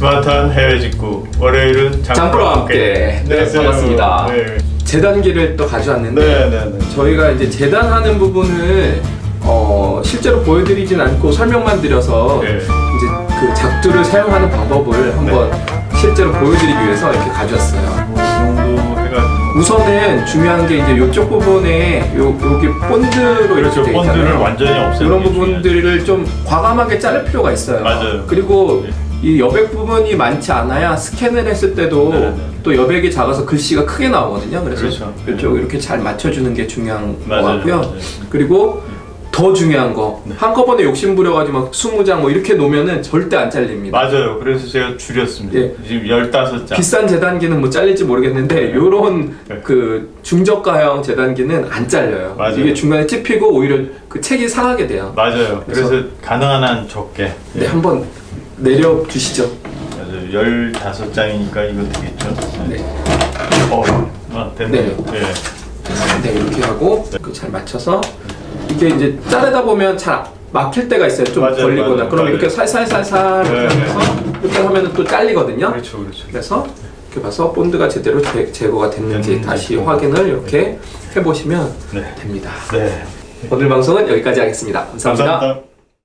스마트한 해외 직구 월요일은 장프로와 함께. 네, 안녕하세요. 반갑습니다. 네. 재단기를 또 가져왔는데 네, 네, 네. 저희가 이제 재단하는 부분을 어, 실제로 보여드리진 않고 설명만 드려서 네. 이제 그 작두를 사용하는 방법을 한번 실제로 보여드리기 위해서 이렇게 가져왔어요. 뭐이 정도 해가지고 우선은 중요한 게 이제 이쪽 부분에 요 여기 본드로 그렇죠. 이렇게 돼 본드를 있잖아요. 완전히 없애는 이런 게 부분들을 좀 과감하게 자를 필요가 있어요. 맞아요. 그리고 네. 이 여백 부분이 많지 않아야 스캔을 했을 때도 네, 네. 또 여백이 작아서 글씨가 크게 나오거든요. 그래서 그렇죠. 이쪽 이렇게 잘 맞춰주는 게 중요한 맞아요. 것 같고요. 맞아요. 그리고 더 중요한 거 한꺼번에 욕심 부려가지고 막 20장 뭐 이렇게 놓으면은 절대 안 잘립니다. 맞아요. 그래서 제가 줄였습니다. 예. 지금 15장. 비싼 재단기는 뭐 잘릴지 모르겠는데 요런 네. 그 중저가형 재단기는 안 잘려요. 맞아요. 이게 중간에 찝히고 오히려 그 책이 상하게 돼요. 맞아요. 그래서, 그래서- 가능한 한 적게. 네, 한번 내려 주시죠. 맞아요. 15장이니까 이거 되겠죠. 네. 어, 아, 됐네요. 예. 네, 이렇게 하고 그잘 맞춰서 이게 이제 자르다 보면 잘 막힐 때가 있어요. 좀 맞아요, 걸리거나. 맞아요, 그럼. 이렇게 살살살살 이렇게 네, 하면서 이렇게 하면은 또 잘리거든요. 그렇죠, 그렇죠. 그래서 이렇게 봐서 본드가 제대로 제, 제거가 됐는지 됐는지 다시 좀. 확인을 이렇게 해보시면 네. 됩니다. 네. 오늘 방송은 여기까지 하겠습니다. 감사합니다.